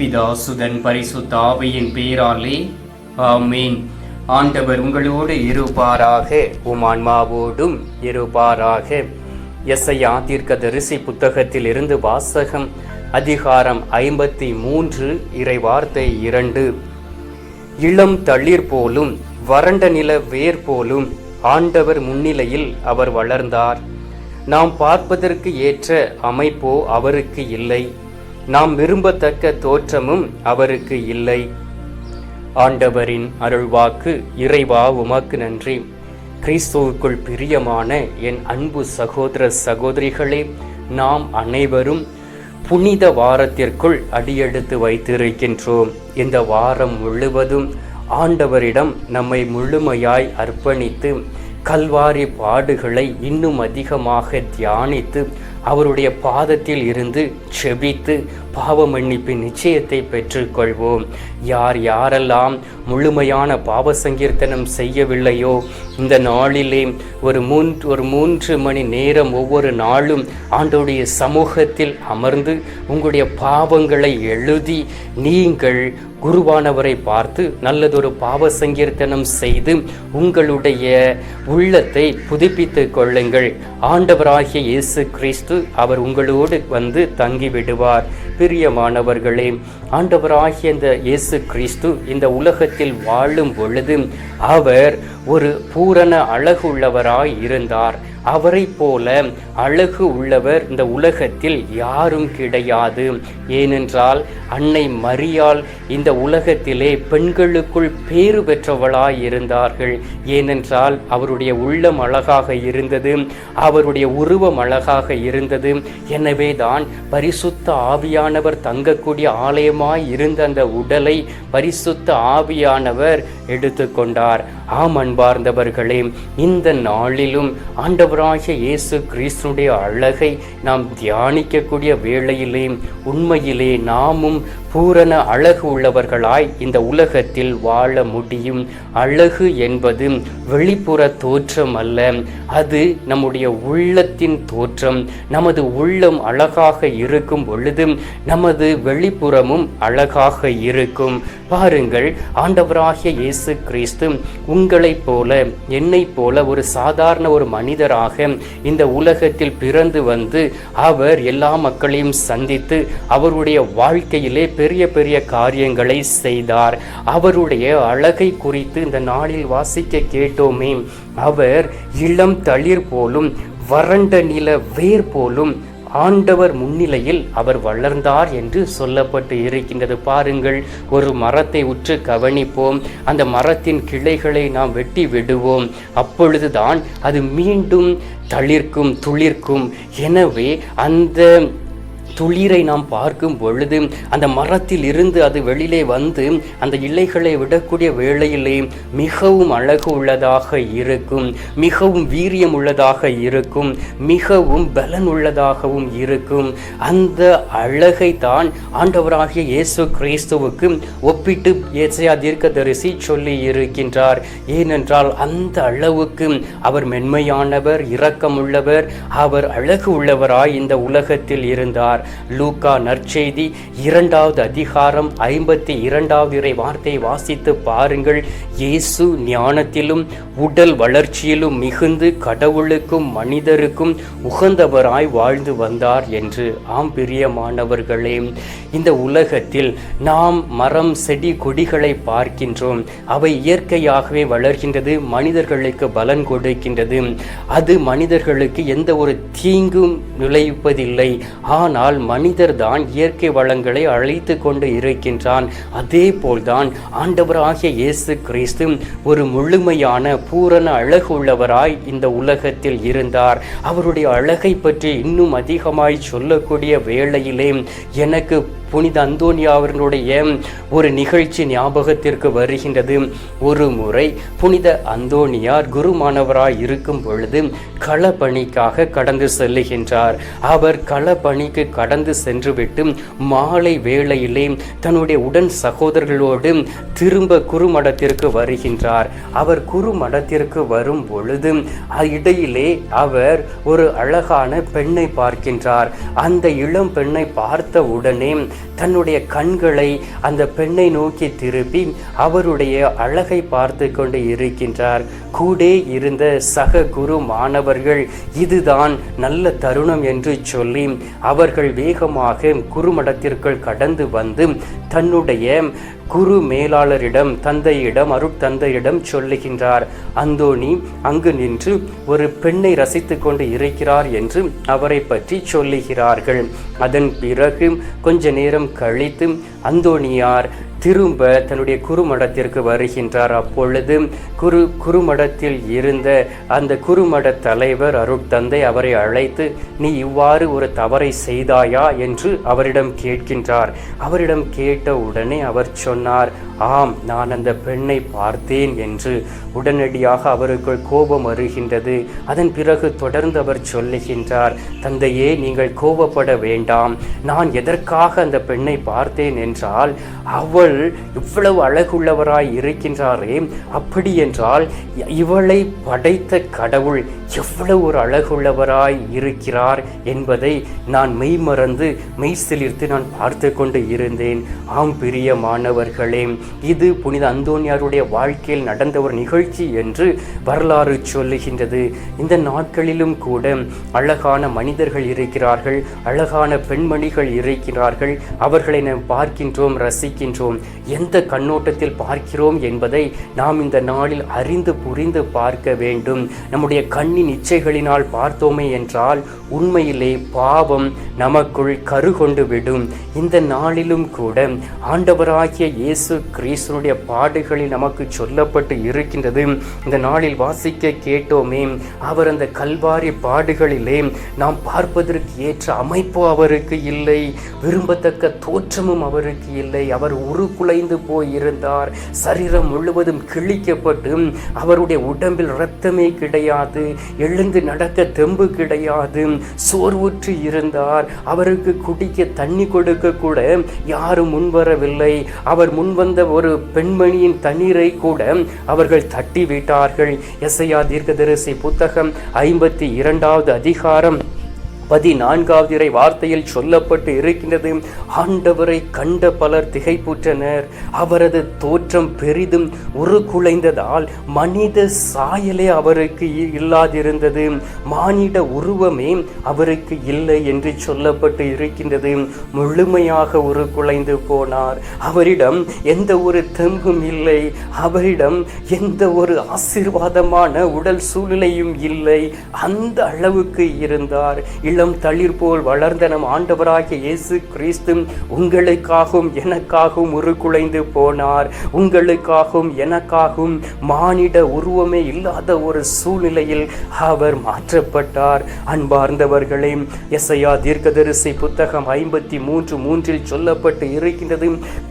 பிதாசுதன் பரிசுத்த ஆவையின் பேராலே ஆமீன். ஆண்டவர் உங்களோடு இருப்பாராக உம் ஆன்மாவோடும் இருப்பாராக. எஸ்ஐயா தீர்க்கதரிசி புத்தகத்தில் இருந்து வாசகம் அதிகாரம் ஐம்பத்தி மூன்று இறைவார்த்தை இரண்டு. இளம் தளிர் போலும் வறண்ட நில வேர் போலும் ஆண்டவர் முன்னிலையில் அவர் வளர்ந்தார். நாம் பார்ப்பதற்கு ஏற்ற அமைப்போ அவருக்கு இல்லை. நாம் விரும்பத்தக்க தோற்றமும் அவருக்கு இல்லை. ஆண்டவரின் அருள்வாக்கு இறைவா உமக்கு நன்றி. கிறிஸ்துவுக்குள் பிரியமான என் அன்பு சகோதர சகோதரிகளே நாம் அனைவரும் புனித வாரத்திற்குள் அடியெடுத்து வைத்திருக்கின்றோம். இந்த வாரம் முழுவதும் ஆண்டவரிடம் நம்மை முழுமையாய் அர்ப்பணித்து கல்வாரி பாடுகளை இன்னும் அதிகமாக தியானித்து அவருடைய பாதத்தில் இருந்து செபித்து பாவ மன்னிப்பின் நிச்சயத்தை பெற்றுக்கொள்வோம். யார் யாரெல்லாம் முழுமையான பாவ சங்கீர்த்தனம் செய்யவில்லையோ இந்த நாளிலே ஒரு மூன்று ஒரு மூன்று மணி நேரம் ஒவ்வொரு நாளும் ஆண்டோடைய சமூகத்தில் அமர்ந்து உங்களுடைய பாவங்களை எழுதி நீங்கள் குருவானவரை பார்த்து நல்லதொரு பாவ சங்கீர்த்தனம் செய்து உங்களுடைய உள்ளத்தை புதுப்பித்து கொள்ளுங்கள். ஆண்டவராகிய இயேசு கிறிஸ்து அவர் உங்களோடு வந்து தங்கி விடுவார் பிரியமானவர்களே ஆண்டவராகிய இந்த இயேசு கிறிஸ்து இந்த உலகத்தில் வாழும் பொழுது அவர் ஒரு பூரண அழகுள்ளவராய் இருந்தார். அவரை போல அழகு உள்ளவர் இந்த உலகத்தில் யாரும் கிடையாது. ஏனென்றால் அன்னை மரியாள் இந்த உலகத்திலே பெண்களுக்குள் பேறு பெற்றவளாய் இருந்தார்கள். ஏனென்றால் அவருடைய உள்ளம் அழகாக இருந்தது அவருடைய உருவம் அழகாக இருந்தது. எனவே தான் பரிசுத்த ஆவியானவர் தங்கக்கூடிய ஆலயமாய் இருந்த அந்த உடலை பரிசுத்த ஆவியானவர் எடுத்துக்கொண்டார். ஆம் அன்பார்ந்தவர்களே இந்த நாளிலும் ஆண்டவராகிய இயேசு கிறிஸ்துடைய அழகை நாம் தியானிக்கக்கூடிய வேளையிலே உண்மையிலே நாமும் பூரண அழகு உள்ளவர்களாய் இந்த உலகத்தில் வாழ முடியும். அழகு என்பது வெளிப்புற தோற்றம் அல்ல. அது நம்முடைய உள்ளத்தின் தோற்றம். நமது உள்ளம் அழகாக இருக்கும் பொழுது நமது வெளிப்புறமும் அழகாக இருக்கும். பாருங்கள் ஆண்டவராகிய இயேசு கிறிஸ்து உங்களைப் போல என்னைப் போல ஒரு சாதாரண ஒரு மனிதராக இந்த உலகத்தில் பிறந்து வந்து அவர் எல்லா மக்களையும் சந்தித்து அவருடைய வாழ்க்கையிலே பெரிய பெரிய காரியங்களை செய்தார். அவருடைய அழகை குறித்து இந்த நாளில் வாசிக்க கேட்டோமே. அவர் இளம் தளிர் போலும் வறண்ட நில வேர் போலும் ஆண்டவர் முன்னிலையில் அவர் வளர்ந்தார் என்று சொல்லப்பட்டு இருக்கின்றது. பாருங்கள் ஒரு மரத்தை உற்று கவனிப்போம். அந்த மரத்தின் கிளைகளை நாம் வெட்டி விடுவோம். அப்பொழுதுதான் அது மீண்டும் தளிர்க்கும் துளிர்க்கும். எனவே அந்த துளிரை நாம் பார்க்கும் பொழுது அந்த மரத்தில் இருந்து அது வெளியிலே வந்து அந்த இலைகளை விடக்கூடிய வேளையிலே மிகவும் அழகு உள்ளதாக இருக்கும் மிகவும் வீரியம் உள்ளதாக இருக்கும் மிகவும் பலன் உள்ளதாகவும் இருக்கும். அந்த அழகை தான் ஆண்டவராகிய இயேசு கிறிஸ்துவுக்கு ஒப்பிட்டு ஏசையா தீர்க்கதரிசி சொல்லி இருக்கின்றார். ஏனென்றால் அந்த அளவுக்கு அவர் மென்மையானவர் இரக்கமுள்ளவர் அவர் அழகு உள்ளவராய் இந்த உலகத்தில் இருந்தார். லூக்கா நற்செய்தி இரண்டாவது அதிகாரம் ஐம்பத்தி இரண்டாவது இறை வார்த்தை வாசித்து பாருங்கள். இயேசு ஞானத்திலும் உடல் வளர்ச்சியிலும் மிகுந்து கடவுளுக்கும் மனிதருக்கும் உகந்தவராய் வாழ்ந்து வந்தார் என்று. ஆம் பிரியமானவர்களே இந்த உலகத்தில் நாம் மரம் செடி கொடிகளை பார்க்கின்றோம். அவை இயற்கையாகவே வளர்கின்றது மனிதர்களுக்கு பலன் கொடுக்கின்றது. அது மனிதர்களுக்கு எந்த ஒரு தீங்கும் நுழைப்பதில்லை ஆனால் மனிதர் தான் இயற்கை வளங்களை அழைத்து கொண்டு இருக்கின்றான். அதே போல்தான் ஆண்டவராகிய இயேசு கிறிஸ்து ஒரு முழுமையான பூரண அழகு உள்ளவராய் இந்த உலகத்தில் இருந்தார். அவருடைய அழகை பற்றி இன்னும் அதிகமாய் சொல்லக்கூடிய வேளையிலே எனக்கு புனித அந்தோனியா அவர்களுடைய ஒரு நிகழ்ச்சி ஞாபகத்திற்கு வருகின்றது. ஒரு முறை புனித அந்தோனியார் குருமானவராய் இருக்கும் பொழுது களப்பணிக்காக கடந்து செல்லுகின்றார். அவர் களப்பணிக்கு கடந்து சென்றுவிட்டு மாலை வேளையிலே தன்னுடைய உடன் சகோதரர்களோடு திரும்ப குருமடத்திற்கு வருகின்றார். அவர் குருமடத்திற்கு வரும் பொழுது இடையிலே அவர் ஒரு அழகான பெண்ணை பார்க்கின்றார். அந்த இளம் பெண்ணை பார்த்த உடனே தன்னுடைய கண்களை அந்த பெண்ணை நோக்கி திருப்பி அவருடைய அழகை பார்த்து கொண்டு இருக்கின்றார். கூடே இருந்த சக குரு மாணவர்கள் இதுதான் நல்ல தருணம் என்று சொல்லி அவர்கள் வேகமாக குருமடத்திற்குள் கடந்து வந்து தன்னுடைய குரு மேலாளரிடம் தந்தையிடம் அருட்தந்தையிடம் சொல்லுகின்றார் அந்தோணி அங்கு நின்று ஒரு பெண்ணை ரசித்து கொண்டு இருக்கிறார் என்று அவரை பற்றி சொல்லுகிறார்கள். அதன் பிறகு கொஞ்ச நேரம் கழித்து அந்தோணியார் திரும்ப தன்னுடைய குருமடத்திற்கு வருகின்றார். அப்பொழுது குரு குருமடத்தில் இருந்த அந்த குருமட தலைவர் அருட்தந்தை அவரை அழைத்து நீ இவ்வாறு ஒரு தவறை செய்தாயா? என்று அவரிடம் கேட்கின்றார். அவரிடம் கேட்ட உடனே அவர் சொன்னார் ஆம் நான் அந்த பெண்ணை பார்த்தேன் என்று. உடனடியாக அவருக்குள் கோபம் வருகின்றது. அதன் பிறகு தொடர்ந்து அவர் சொல்லுகின்றார் தந்தையே நீங்கள் கோபப்பட வேண்டாம். நான் எதற்காக அந்த பெண்ணை பார்த்தேன் என்றால் அவள் இவ்வளவு அழகுள்ளவராய் இருக்கின்றாரே. அப்படி என்றால் இவளை படைத்த கடவுள் எவ்வளவு ஒரு அழகுள்ளவராய் இருக்கிறார் என்பதை நான் மெய்மறந்து மெய்சிலிர்த்து நான் பார்த்து கொண்டு இருந்தேன். ஆம் பிரியமானவர்களே இது புனித அந்தோனியாருடைய வாழ்க்கையில் நடந்த ஒரு நிகழ்ச்சி என்று வரலாறு சொல்லுகின்றது. இந்த நாட்களிலும் கூட அழகான மனிதர்கள் இருக்கிறார்கள் அழகான பெண்மணிகள் இருக்கிறார்கள். அவர்களை நாம் பார்க்கின்றோம் ரசிக்கின்றோம். எந்த கண்ணோட்டத்தில் பார்க்கிறோம் என்பதை நாம் இந்த நாளில் அறிந்து புரிந்து பார்க்க வேண்டும். நம்முடைய கண்ணின் இச்சைகளினால் பார்த்தோமே என்றால் உண்மையிலே பாவம் நமக்குள் கருகொண்டு விடும். இந்த நாளிலும் கூட ஆண்டவராகிய இயேசு கிறிஸ்தனுடைய பாடுகளில் நமக்கு சொல்லப்பட்டு இருக்கின்றது. இந்த நாளில் வாசிக்க கேட்டோமே அவர் அந்த கல்வாரி பாடுகளிலே நாம் பார்ப்பதற்கு ஏற்ற அமைப்பு அவருக்கு இல்லை. விரும்பத்தக்க தோற்றமும் அவருக்கு இல்லை. அவர் உரு குலைந்து போயிருந்தார். சரீரம் முழுவதும் கிழிக்கப்பட்டு அவருடைய உடம்பில் இரத்தமே கிடையாது. எழுந்து நடக்க தெம்பு கிடையாது. சோர்வுற்று இருந்தார். அவருக்கு குடிக்க தண்ணி கொடுக்க கூட யாரும் முன்வரவில்லை அவர் முன்வந்த ஒரு பெண்மணியின் தண்ணீரை கூட அவர்கள் தட்டி விட்டார்கள் எஸ்ஐயா தீர்க்கதரிசி புத்தகம் ஐம்பத்தி இரண்டாவது அதிகாரம் பதினான்காவது இறை வார்த்தையில் சொல்லப்பட்டு இருக்கின்றது. ஆண்டவரை கண்ட பலர் திகைப்புற்றனர். அவரது தோற்றம் பெரிதும் உருக்குலைந்ததால் மனித சாயலே அவருக்கு இல்லாதிருந்தது. மானிட உருவமே அவருக்கு இல்லை என்று சொல்லப்பட்டு இருக்கின்றது. முழுமையாக உருக்குலைந்து போனார். அவரிடம் எந்த ஒரு தெம்பும் இல்லை. அவரிடம் எந்த ஒரு ஆசீர்வாதமான உடல் சூழ்நிலையும் இல்லை. அந்த அளவுக்கு இருந்தார். இளம் தளிர் போல் வளர்ந்த நம் ஆண்டவராகிய இயேசு கிறிஸ்து உங்களுக்காகவும் எனக்காகவும் உருக்குலைந்து போனார். உங்களுக்காகவும் எனக்காகவும் மானிட உருவமே இல்லாத ஒரு சூழ்நிலையில் அவர் மாற்றப்பட்டார். அன்பார்ந்தவர்களே எஸ்ஐயா தீர்க்கதரிசி புத்தகம் ஐம்பத்தி மூன்று மூன்றில் சொல்லப்பட்டு இருக்கின்றது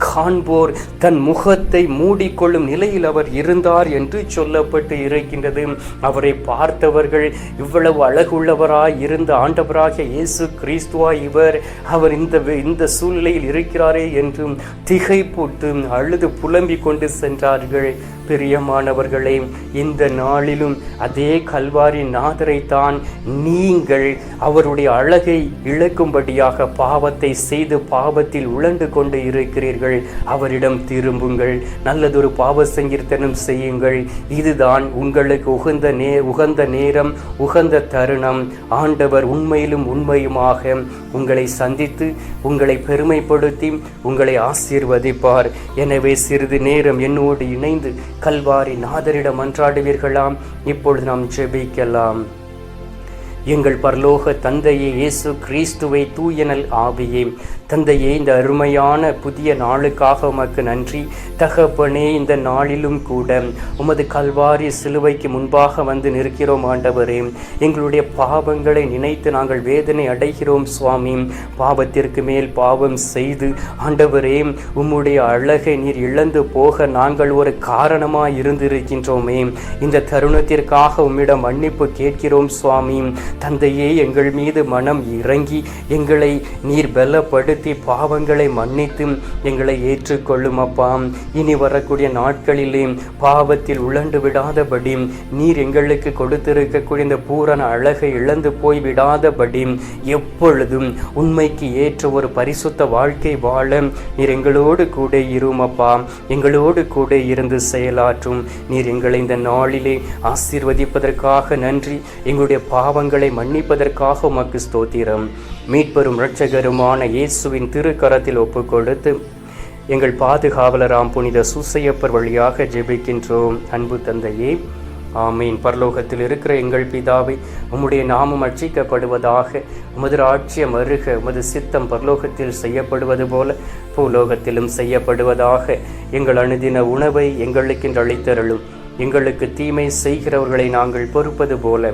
காண்போர் தன் முகத்தை மூடிக்கொள்ளும் நிலையில் அவர் இருந்தார் என்று சொல்லப்பட்டு இருக்கின்றது. அவரை பார்த்தவர்கள் இவ்வளவு அழகுள்ளவராய் இருந்த ஆண்டவராகிய இயேசு கிறிஸ்துவா இவர் அவர் இந்த இந்த சூழ்நிலையில் இருக்கிறாரே என்றும் திகை போட்டு அழுது புலம்பிக் கொண்டு சென்றார்கள். பிரியமானவர்களே இந்த நாளிலும் அதே கல்வாரி நாதரை தான் நீங்கள் அவருடைய அழகை இழக்கும்படியாக பாவத்தை செய்து பாவத்தில் உழண்டு கொண்டு இருக்கிறீர்கள். அவரிடம் திரும்புங்கள். நல்லதொரு பாவ சங்கீர்த்தனம் செய்யுங்கள். இதுதான் உங்களுக்கு உகந்த நே உகந்த நேரம் உகந்த தருணம். ஆண்டவர் உண்மையில் உண்மையிலும் உண்மையுமாக உங்களை சந்தித்து உங்களை பெருமைப்படுத்தி உங்களை ஆசீர்வதிப்பார். எனவே சிறிது நேரம் என்னோடு இணைந்து கல்வாரி நாதரிடம் அன்றாடுவீர்களாம். இப்பொழுது நாம் ஜெபிக்கலாம். எங்கள் பரலோக தந்தையே இயேசு கிறிஸ்துவை தூயனல் ஆவியே. தந்தையே இந்த அருமையான புதிய நாளுக்காக உமக்கு நன்றி. தகப்பனே இந்த நாளிலும் கூட உமது கல்வாரி சிலுவைக்கு முன்பாக வந்து நிற்கிறோம் ஆண்டவரே. எங்களுடைய பாவங்களை நினைத்து நாங்கள் வேதனை அடைகிறோம் சுவாமி. பாவத்திற்கு மேல் பாவம் செய்து ஆண்டவரே உம்முடைய அழகை நீர் இழந்து போக நாங்கள் ஒரு காரணமாக இருந்திருக்கின்றோமே. இந்த தருணத்திற்காக உம்மிடம் மன்னிப்பு கேட்கிறோம் சுவாமி. தந்தையே எங்கள் மீது மனம் இறங்கி எங்களை நீர் பலப்படுத்தி உயர்த்தி பாவங்களை மன்னித்து எங்களை ஏற்றுக்கொள்ளும் அப்பா இனி வரக்கூடிய நாட்களிலே பாவத்தில் உழண்டு விடாதபடி நீர் எங்களுக்கு கொடுத்திருக்கக்கூடிய இந்த பூரண அழகை இழந்து போய் விடாதபடி எப்பொழுதும் உண்மைக்கு ஏற்ற ஒரு பரிசுத்த வாழ்க்கை வாழ நீர் எங்களோடு கூட இரும் அப்பா எங்களோடு கூட இருந்து செயலாற்றும். நீர் எங்களை இந்த நாளிலே ஆசீர்வதிப்பதற்காக நன்றி. எங்களுடைய பாவங்களை மன்னிப்பதற்காக உமக்கு ஸ்தோத்திரம். மீட்பெரும் இரட்சகருமான இயேசுவின் திருக்கரத்தில் ஒப்பு கொடுத்து எங்கள் பாதுகாவலராம் புனித சுசையப்பர் வழியாக ஜெபிக்கின்றோம். அன்பு தந்தையே ஆமீன். பரலோகத்தில் இருக்கிற எங்கள் பிதாவை உம்முடைய நாமம் அர்ச்சிக்கப்படுவதாக உமது ராட்சியம் அருக உமது சித்தம் பரலோகத்தில் செய்யப்படுவது போல பூலோகத்திலும் செய்யப்படுவதாக எங்கள் அணுதின உணவை எங்களுக்கென்று அளித்தருளும். எங்களுக்கு தீமை செய்கிறவர்களை நாங்கள் பொறுப்பது போல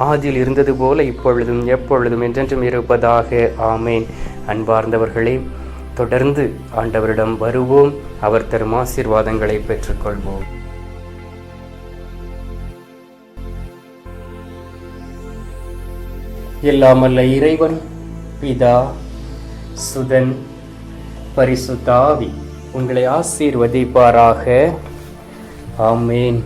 ஆதியில் இருந்தது போல இப்பொழுதும் எப்பொழுதும் என்றென்றும் இருப்பதாக. ஆமேன். அன்பார்ந்தவர்களே தொடர்ந்து ஆண்டவரிடம் வருவோம். அவர் தரும் ஆசீர்வாதங்களை பெற்றுக்கொள்வோம். எல்லாமல்ல இறைவன் பிதா சுதன் பரிசுத்தாவி உங்களை ஆசீர்வதிப்பாராக. ஆமேன்.